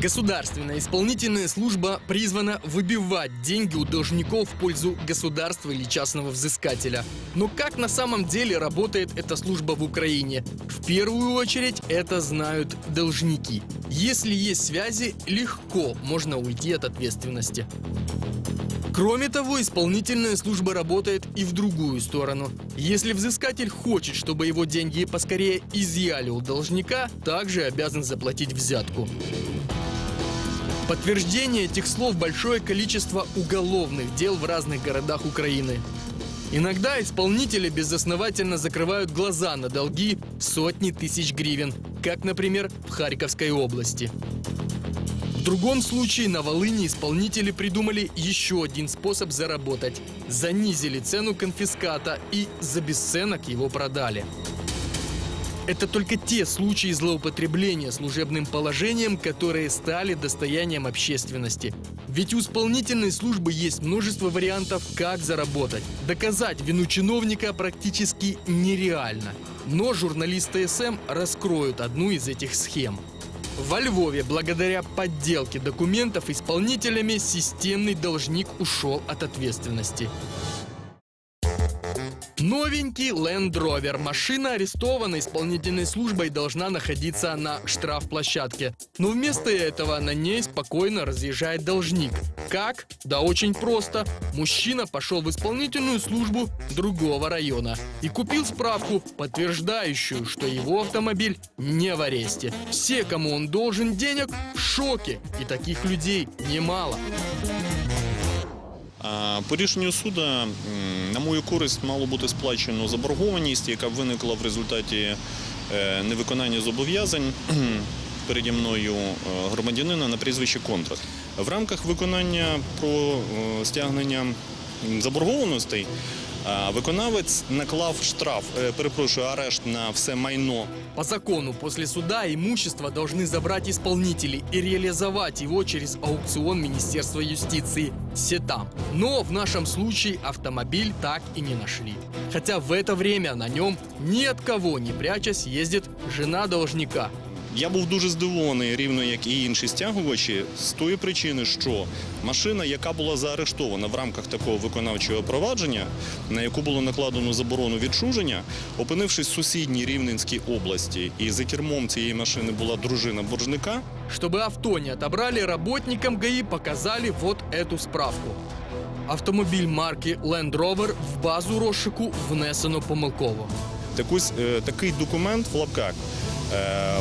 Государственная исполнительная служба призвана выбивать деньги у должников в пользу государства или частного взыскателя. Но как на самом деле работает эта служба в Украине? В первую очередь это знают должники. Если есть связи, легко можно уйти от ответственности. Кроме того, исполнительная служба работает и в другую сторону. Если взыскатель хочет, чтобы его деньги поскорее изъяли у должника, также обязан заплатить взятку. Подтверждение этих слов большое количество уголовных дел в разных городах Украины. Иногда исполнители безосновательно закрывают глаза на долги сотни тысяч гривен, как, например, в Харьковской области. В другом случае на Волыне исполнители придумали еще один способ заработать. Занизили цену конфиската и за бесценок его продали. Это только те случаи злоупотребления служебным положением, которые стали достоянием общественности. Ведь у исполнительной службы есть множество вариантов, как заработать. Доказать вину чиновника практически нереально. Но журналисты СМ раскроют одну из этих схем. Во Львове благодаря подделке документов исполнителями системный должник ушел от ответственности. Новенький Land Rover. Машина арестована исполнительной службой должна находиться на штрафплощадке. Но вместо этого на ней спокойно разъезжает должник. Как? Да очень просто. Мужчина пошел в исполнительную службу другого района и купил справку, подтверждающую, что его автомобиль не в аресте. Все, кому он должен денег, в шоке. И таких людей немало. А, По рішенню суду, на мою користь, мало бути сплачено заборгованість, яка виникла в результаті е, невиконання зобов'язань переді мною е, громадянина на прізвище Контрат. В рамках виконання про е, стягнення заборгованостей виконавець наклав штраф, перепрошую, арешт на все майно По закону, после суда имущество должны забрать исполнители и реализовать его через аукцион Министерства юстиции Сетам. Но в нашем случае автомобиль так и не нашли. Хотя в это время на нем ни от кого не прячась ездит жена должника. Я був дуже здивований, рівно як і інші стягувачі, з тої причини, що машина, яка була заарештована в рамках такого виконавчого провадження, на яку було накладено заборону відчуження, опинившись в сусідній Рівненській області, і за кермом цієї машини була дружина боржника, Чтобы авто не отобрали, работникам ГАИ показали вот эту справку. Автомобиль марки Land Rover в базу розшику внесено помилково. е, такий документ в лапках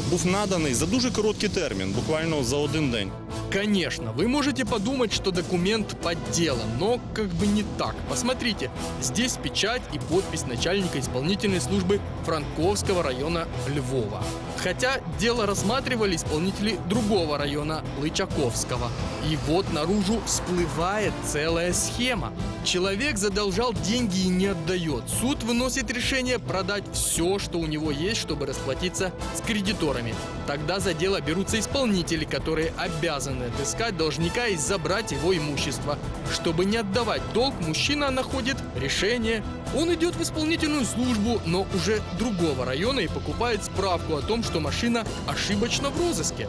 був наданий за дуже короткий термін, буквально за один день. Конечно, вы можете подумать, что документ подделан, но как бы не так. Посмотрите, здесь печать и подпись начальника исполнительной службы Франковского района Львова. Хотя дело рассматривали исполнители другого района Лычаковского. И вот наружу всплывает целая схема. Человек задолжал деньги и не отдает. Суд выносит решение продать все, что у него есть, чтобы расплатиться с кредиторами. Тогда за дело берутся исполнители, которые обязаны отыскать должника и забрать его имущество. Чтобы не отдавать долг, мужчина находит решение. Он идет в исполнительную службу, но уже другого района и покупает справку о том, что машина ошибочно в розыске.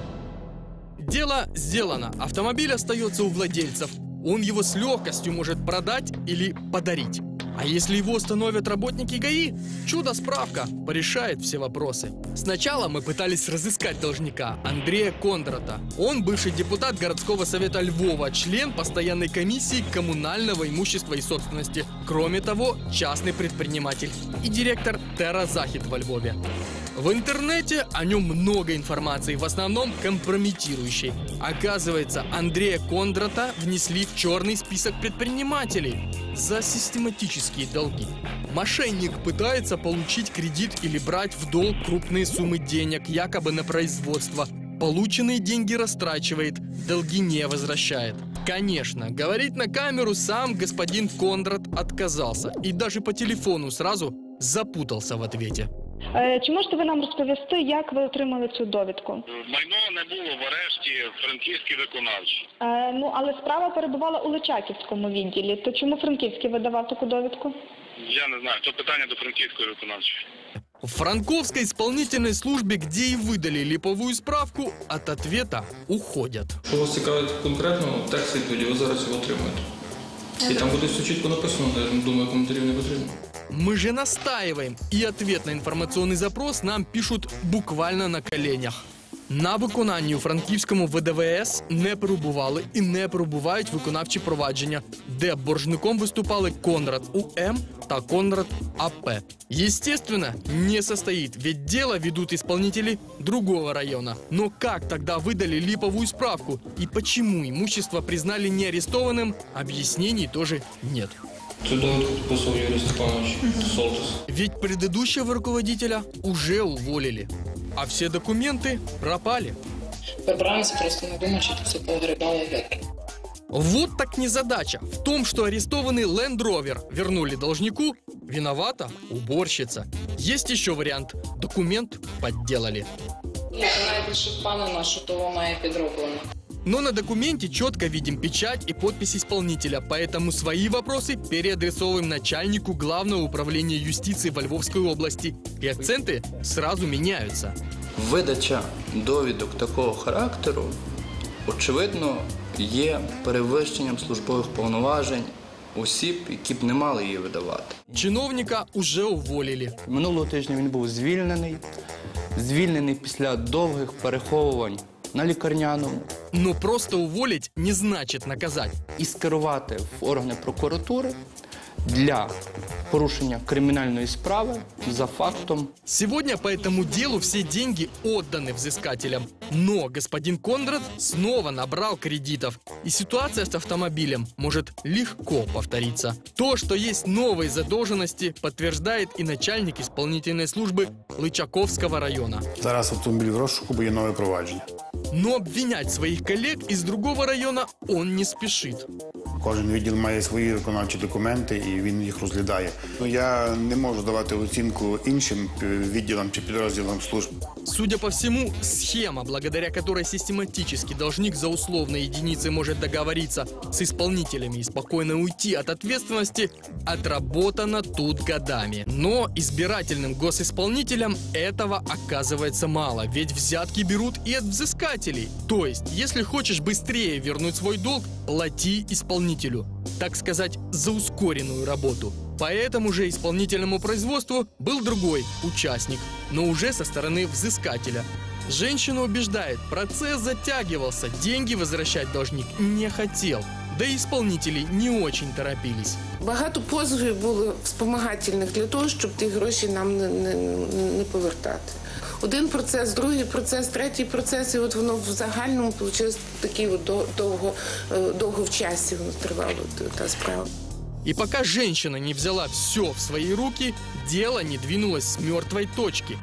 Дело сделано. Автомобиль остается у владельцев. Он его с легкостью может продать или подарить. А если его установят работники ГАИ, чудо-справка порешает все вопросы. Сначала мы пытались разыскать должника Андрея Кондрата. Он бывший депутат городского совета Львова, член постоянной комиссии коммунального имущества и собственности. Кроме того, частный предприниматель и директор Терра Захид во Львове. В интернете о нем много информации, в основном компрометирующей. Оказывается, Андрея Кондрата внесли в черный список предпринимателей за систематические долги. Мошенник пытается получить кредит или брать в долг крупные суммы денег, якобы на производство. Полученные деньги растрачивает, долги не возвращает. Конечно, говорить на камеру сам господин Кондрат отказался и даже по телефону сразу запутался в ответе. Е, Чи можете ви нам розповісти, як ви отримали цю довідку? Майно не було в арешті франківській виконавчій. Е, ну але справа перебувала у Личаківському відділі. То чому Франківський видавав таку довідку? Я не знаю, то питання до франківської виконавчої. В Франковской исполнительной службе, где и выдали липовую справку, от ответа уходят. Що вас цікавить конкретно, текст відповіді ви зараз його отримаєте. І там буде все чітко написано, я думаю, коментарів не потрібно. Мы же настаиваем, и ответ на информационный запрос нам пишут буквально на коленях. На виконанні у франківському ВДВС не перебували і не перебувають виконавчі провадження, де боржником виступали Конрад УМ та Конрад АП. Естественно, не состоит, ведь дело ведут исполнители другого района. Но как тогда выдали липовую справку и почему имущество признали не арестованным, объяснений тоже нет. Цю довідку підписував Юрій Степанович Солтис. Ведь предыдущего руководителя уже уволили, а все документы пропали. Вибираємося просто не думати, що тут все погребало ветки. Вот так незадача. В том, что арестованный Land Rover вернули должнику, виновата уборщица. Есть еще вариант. Документ подделали. Я найбільше впевнена, що того має підроблено. Но на документе четко видим печать и подпись исполнителя, поэтому свои вопросы переадресовываем начальнику Главного управления юстиции во Львовской области. И акценты сразу меняются. Видача довідок такого характеру, очевидно, є перевищенням службових повноважень осіб, які б не мали її видавати. Чиновника уже уволили. Минулого тижня він був звільнений, звільнений після довгих переховувань на лікарняному Но просто уволить не значит наказать. і скерувати в органи прокуратури для порушення кримінальної справи за фактом Сегодня по этому делу все деньги отданы взыскателям. Но господин Конрад снова набрал кредитов. И ситуация с автомобилем может легко повториться. То, что есть новые задолженности, подтверждает и начальник исполнительной службы Лычаковского района. Зараз автомобіль в розшуку, бо є нове провадження. Но обвинять своих коллег из другого района он не спешит. Кожен відділ має свої виконавчі документи і він їх розглядає. Ну, Я не можу давати оцінку іншим е, відділам чи підрозділам служб. Судя по всему, схема, благодаря которой систематически должник за условные единицы может договориться с исполнителями и спокойно уйти от ответственности, отработана тут годами. Но избирательным госисполнителям этого оказывается мало, ведь взятки берут и от взыскателей. То есть, если хочешь быстрее вернуть свой долг, плати исполнителю. Так сказать, за ускоренную работу. По этому же исполнительному производству был другой участник, но уже со стороны взыскателя. Женщина убеждает, процесс затягивался, деньги возвращать должник не хотел. Да и исполнители не очень торопились. Багато позовів було спомагательних для того, щоб ті гроші нам не, не, не повертати. Один процес, другий процес, третій процес, і от воно в загальному вийшло такий от довго, е, довго в часі воно тривало та справа. И пока женщина не взяла все в свои руки, дело не двинулось с мертвой точки.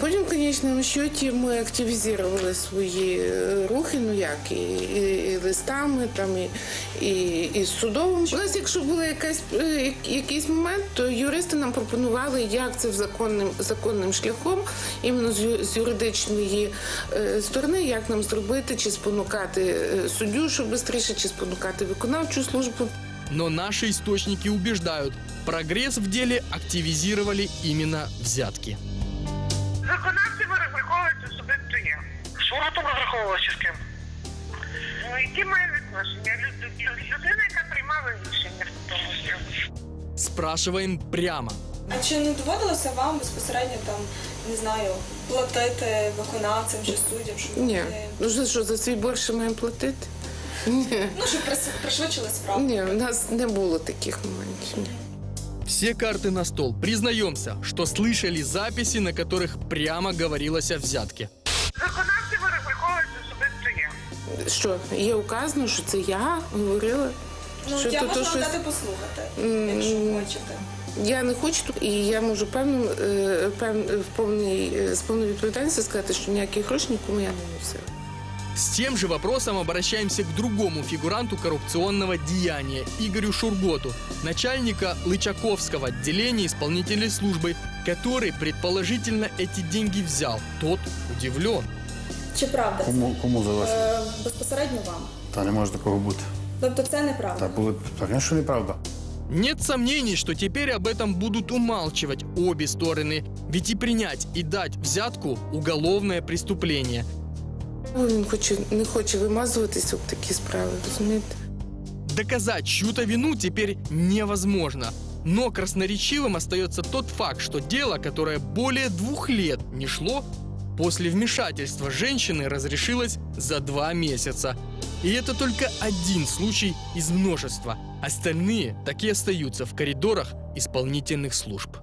Потім, в конечному счеті, ми активізували свої е, рухи, ну як, і, і, і листами, там, і, і, і з судовим. У якщо був якась, е, якийсь момент, то юристи нам пропонували, як це законним, законним шляхом, іменно з, з юридичної е, сторони, як нам зробити, чи спонукати суддю, щоб швидше, чи спонукати виконавчу службу. Но наши источники убеждают, прогресс в деле активизировали именно взятки. ви там розраховувалися з ким? Ну, які має відношення? Люд- лю- Людина, яка приймала рішення в тому всьому. Спрашиваем прямо. А чи не доводилося вам безпосередньо там, не знаю, платити виконавцям чи суддям, щоб Ні, вони- ну за що, за свій борг ще маємо платити? Ні. ну щоб прис- пришвидшили справу? Ні, у нас не було таких моментів. Ні. Все карты на стол. Признаемся, что слышали записи, на которых прямо говорилось о взятке. Що є указано, що це я говорила. Ну, що я то- можу то вам щось- дати послухати, М, якщо хочете. Я не хочу і я можу певним е, пев- в повній е, з повною відповідальністю сказати, що ніякі гроші нікому я не носила. С тем же вопросом обращаемся к другому фигуранту коррупционного деяния Игорю Шурготу, начальника Лычаковского отделения исполнительной службы, который предположительно эти деньги взял. Тот удивлен. Чи правда Кому, кому за вас? безпосередньо вам? Та не може такого бути. Тобто це неправда? Та було, звісно, неправда. Нет сомнений, что теперь об этом будут умалчивать обе стороны, ведь и принять, и дать взятку – уголовное преступление. Він хоче, не хоче вимазуватися об такі справи, розумієте? Доказать чью-то вину теперь невозможно. Но красноречивым остается тот факт, что дело, которое более двух лет не шло, после вмешательства женщины разрешилось за два месяца. И это только один случай из множества. Остальные так и остаются в коридорах исполнительных служб.